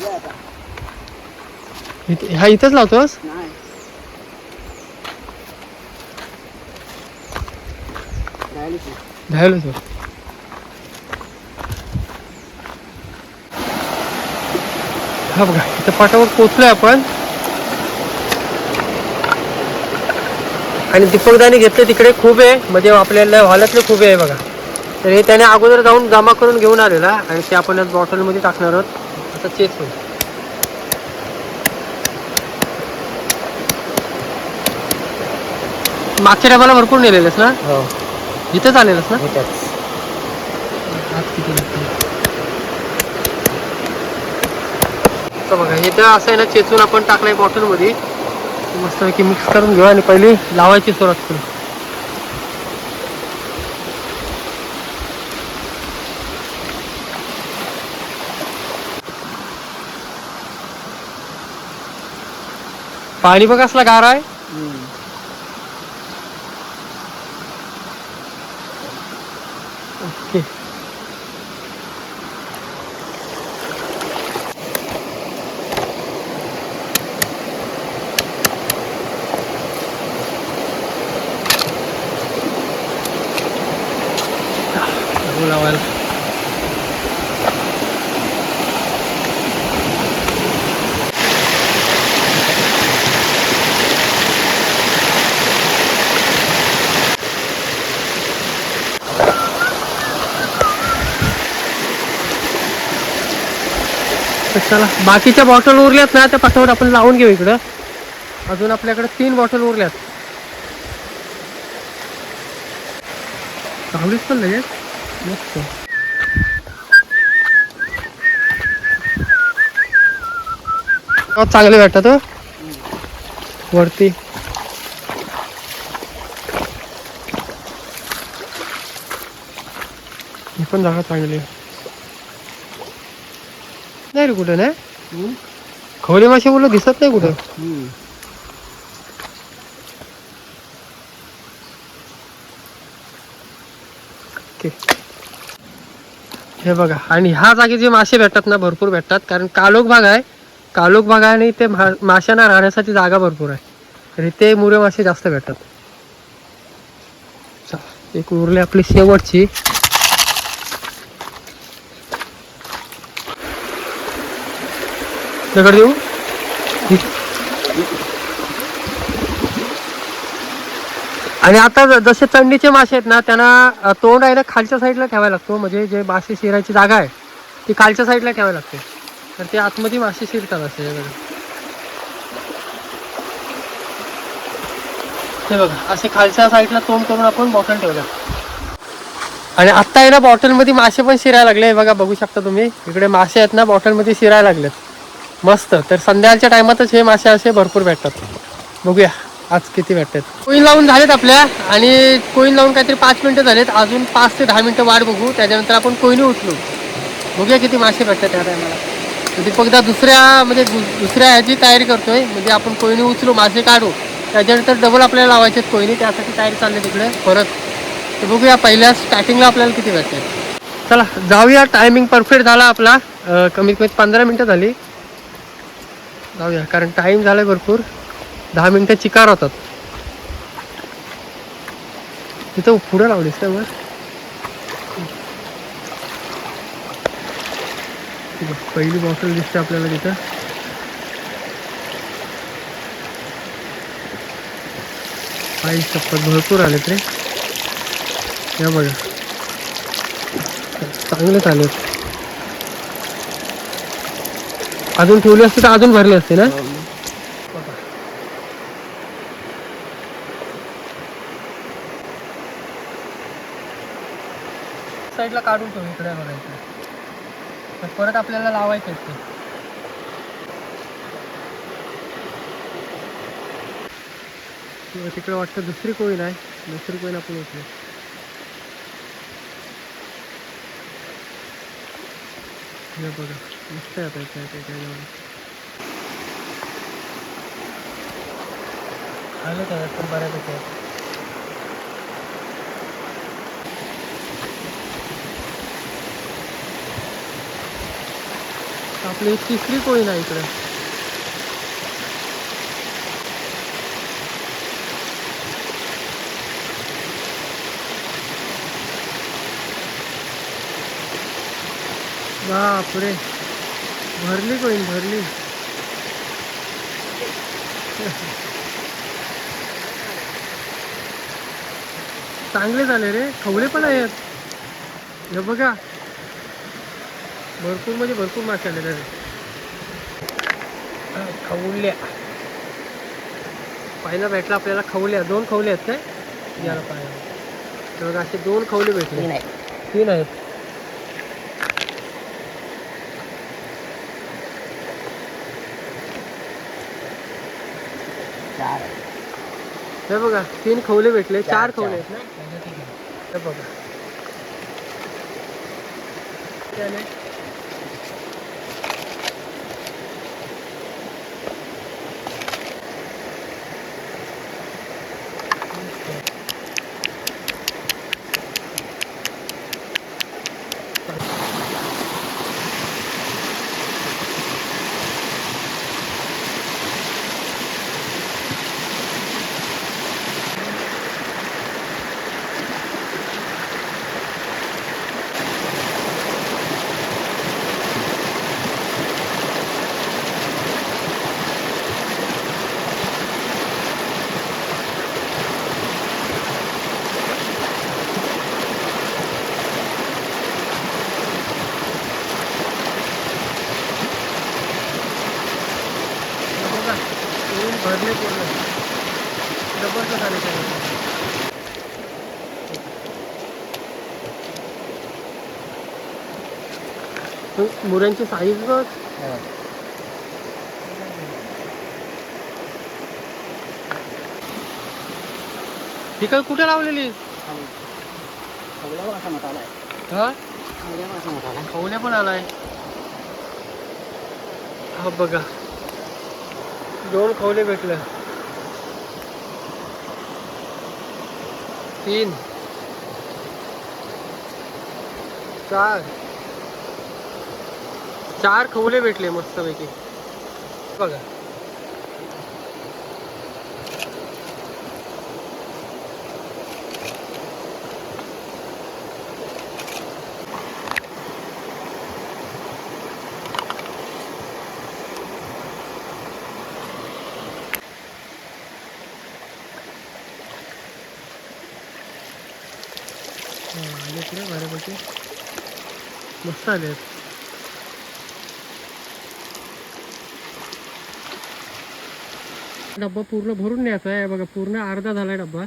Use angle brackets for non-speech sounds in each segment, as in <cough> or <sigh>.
घे आता. इथे- हा इथंच लावतोस? नाही. राहिली तो हा बघा इथं पाटावर पोचलोय आपण. आणि दीपकदाने घेतले तिकडे खूप आहे. म्हणजे आपल्याला हॉलातले खूप आहे बघा. तर हे त्याने अगोदर जाऊन जमा करून घेऊन आलेला. आणि ते आपण बॉटलमध्ये टाकणार आहोत. आता चेक होईल. मागच्या टायमाला भरपूर नेलेलेस ना? हो. इथंच आलेलंस ना? इथंच. आज किती लागतील? तर बघा हे तर असं आहे ना चेचून आपण टाकलंय बॉटलमध्ये मस्तपैकी मिक्स करून घेऊ आणि पहिली लावायची सुरुवात करू. पाणी बघ असला गार आहे. ओके. लागू लावायला चला बाकीच्या बॉटल उरल्यात ना त्या पाठावर आपण लावून घेऊ इकडं. अजून आपल्याकडे तीन बॉटल उरल्यात. चांगलीच पण लगेच मस्त. चांगले भेटतात वरती. ही पण जागा चांगली आहे. नाही रे कुठं हम्म. खवले मासे बोललं दिसत नाही कुठं? हे बघा आणि ह्या जागी जे मासे भेटतात ना भरपूर भेटतात. कारण कालोख भाग आहे. कालोख भाग आहे आणि ते माशांना राहण्यासाठी जागा भरपूर आहे. तर इथे मुरे मासे जास्त भेटतात. एक उरली आपली शेवटची. दगड देऊ? आणि आता जसे चंडीचे मासे आहेत ना त्यांना तोंड आहे ना खालच्या साईडला ठेवायला लागतो. म्हणजे जे मासे शिरायची जागा आहे ती खालच्या साईडला ठेवायला लागते. तर ते आतमध्ये मासे शिरतात असे. हे बघा असे खालच्या साईडला तोंड करून आपण बॉटल ठेवलं आणि आत्ता आहे ना बॉटलमध्ये मासे पण शिरायला लागले. हे बघा बघू शकता तुम्ही. इकडे मासे आहेत ना बॉटलमध्ये शिरायला लागलेत. मस्त. तर संध्याकाळच्या टायमातच हे मासे असे भरपूर भेटतात. बघूया आज किती भेटतात. कोईन लावून झालेत आपल्या आणि कोईन लावून काहीतरी पाच मिनिटं झालेत. अजून पाच ते दहा मिनिटं वाट बघू. त्याच्यानंतर आपण कोयनी उचलू बघूया किती मासे भेटतात त्या टायमाला. तर दीपकदा दुसऱ्या म्हणजे दुसऱ्या ह्याची तयारी करतोय. म्हणजे आपण कोईनी उचलू मासे काढू. त्याच्यानंतर डबल आपल्याला लावायचे आहेत कोईनी त्यासाठी तयारी चालली तिकडे. परत. तर बघूया पहिल्या स्टार्टिंगला आपल्याला किती भेटतात. चला जाऊया. टायमिंग परफेक्ट झाला आपला. कमीत कमीत कमी पंधरा मिनटं झाली. जाऊया कारण टाइम झालाय भरपूर. दहा मिनटं चिकार होतात. तिथं पुढं लावलीस का वर पहिली बॉटल दिसते आपल्याला तिथं. आई चप्पल भरपूर आलेत रे. या बघा. चांगलेच आलेत. अजून ठेवली असते तर अजून भरले असते ना? साईडला काढून ठेवू इकडे बघायचं तर परत आपल्याला लावायचे आहेत ते. तिकडे वाटतं दुसरी कोईन आहे दुसरी कोईन आपण उचलू. हे बघा मस्त आहे आता इथे काय काय जाऊन आलं का पण बऱ्यापैकी आहे. आपली तिसरी कोळी नाही इकडे बापरे. भरली कोळी भरली. चांगले झाले रे. खवळे पण आहेत. हे बघा. भरपूर म्हणजे भरपूर मासे आले रे खवल्या. पहिला भेटला आपल्याला खवल्या. दोन खवले आहेत काय? याला पाहिजे तर बघा असे दोन खवले भेटले. नाही तीन आहेत. चार. हे बघा तीन खवले भेटले चार खवले आहेत ना हे बघा किती आले? हे बघा तीन भरले पूर्ण. जबरदस्त आले त्याने मुरांची साईज बघ. ही. काय कुठे लावलेली? खवल्या पण आलाय. हा बघा. दोन खवले भेटले. तीन. चार. चार खवले भेटले मस्तपैकी. बघा. हा, पुढे बऱ्यापैकी मस्त आले आहेत. डब्बा पूर्ण भरून न्यायचा आहे. बघा पूर्ण अर्धा झालाय डब्बा.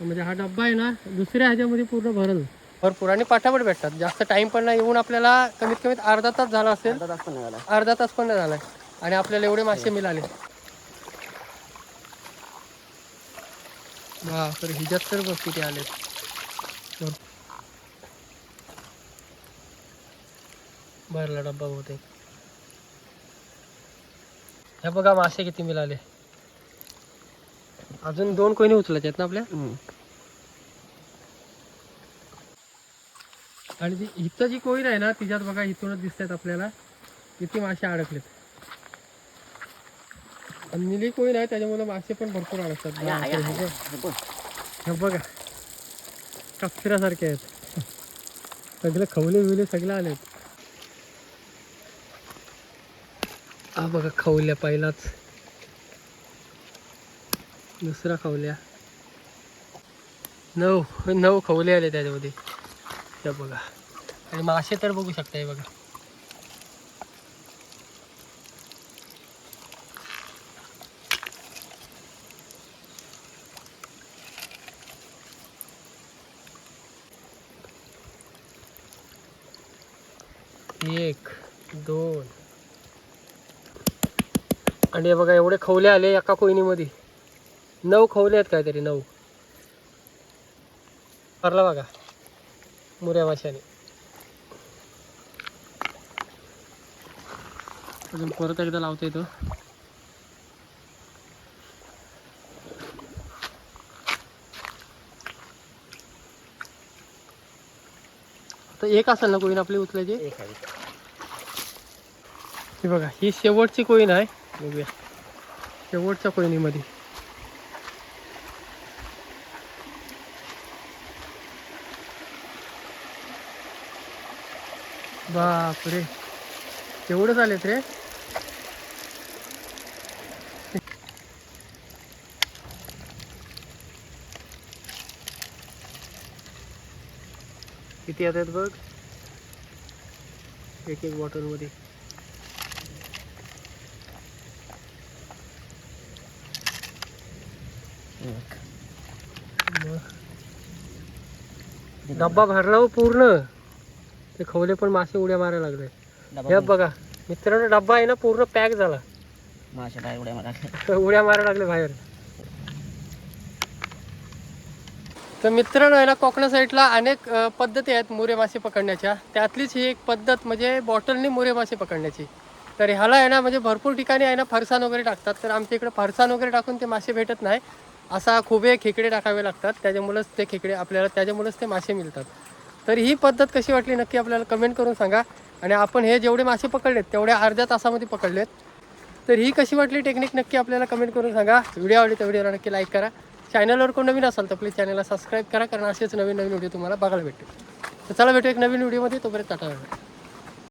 म्हणजे हा डब्बा आहे ना दुसऱ्या ह्याच्यामध्ये पूर्ण भरल. भरपूर आणि पाठापट भेटतात. जास्त टाइम पण नाही. येऊन आपल्याला कमीत कमीत अर्धा तास झाला असेल. अर्धा तास पण झाला. अर्धा तास पण नाही झालाय आणि आपल्याला एवढे मासे मिळाले. बापरे हिच्यात तर बघ किती आले भरला डब्बा बहुतेक. हे बघा मासे किती मिळाले. अजून दोन कोणी उचलायचे आहेत ना आपल्या? आणि जी इथं जी कोईर आहे ना तिच्यात बघा इथूनच दिसत आहेत आपल्याला. किती मासे अडकलेत. आणि निली कोईर आहे त्याच्यामुळे मासे पण भरपूर अडकतात. हे. बघ. कचऱ्यासारखे आहेत. सगळे खवले बिवले सगळे आलेत. हा बघा खवल्या पहिलाच. दुसरा खवल्या. नऊ नऊ खवले आले त्याच्यामध्ये. त्या बघा. आणि मासे तर बघू शकता हे बघा. एक दोन आणि हे बघा एवढे खवले आले एका कोयनीमध्ये. नऊ खवले आहेत काहीतरी नऊ. भरला बघा मुऱ्या माशाने. अजून परत एकदा लावता येतो आता एक असेल ना कोणी आपली उचलायची? एक आहे. ही बघा ही शेवटची कोईन आहे. बघूया. शेवटच्या कोयनीमध्ये. बापरे. तेवढंच आलेत रे? किती येतात बघ? एक एक बॉटलमध्ये डब्बा भरला हो पूर्ण. ते खवले पण मासे उड्या मारायला लागले. हे बघा मित्रांनो डब्बा आहे ना पूर्ण पॅक झाला. मासे काय उड्या मला <laughs> उड्या मारायला लागले बाहेर. तर मित्रांनो आहे ना कोकणा साईडला अनेक पद्धती आहेत मोरे मासे पकडण्याच्या. त्यातलीच ही एक पद्धत म्हणजे बॉटलनी मोरे मासे पकडण्याची. तर ह्याला आहे ना म्हणजे भरपूर ठिकाणी आहे ना फरसाण वगैरे टाकतात. तर आमच्या इकडे फरसाण वगैरे टाकून ते मासे भेटत नाही. असा खोबे खेकडे टाकावे लागतात. त्याच्यामुळेच ते खेकडे आपल्याला त्याच्यामुळेच ते मासे मिळतात. तर ही पद्धत कशी वाटली नक्की आपल्याला कमेंट करून सांगा. आणि आपण हे जेवढे मासे पकडलेत तेवढ्या अर्ध्या तासामध्ये पकडलेत. तर ही कशी वाटली टेक्निक नक्की आपल्याला कमेंट करून सांगा. व्हिडिओ आवडली तर व्हिडिओला नक्की लाईक करा. चॅनलवर कोण नवीन असाल तर प्लीज चॅनलला सबस्क्राईब करा कारण असेच नवीन नवीन व्हिडिओ तुम्हाला बघायला भेटतील तर चला भेटू एक नवीन व्हिडिओमध्ये तोपर्यंत टाटा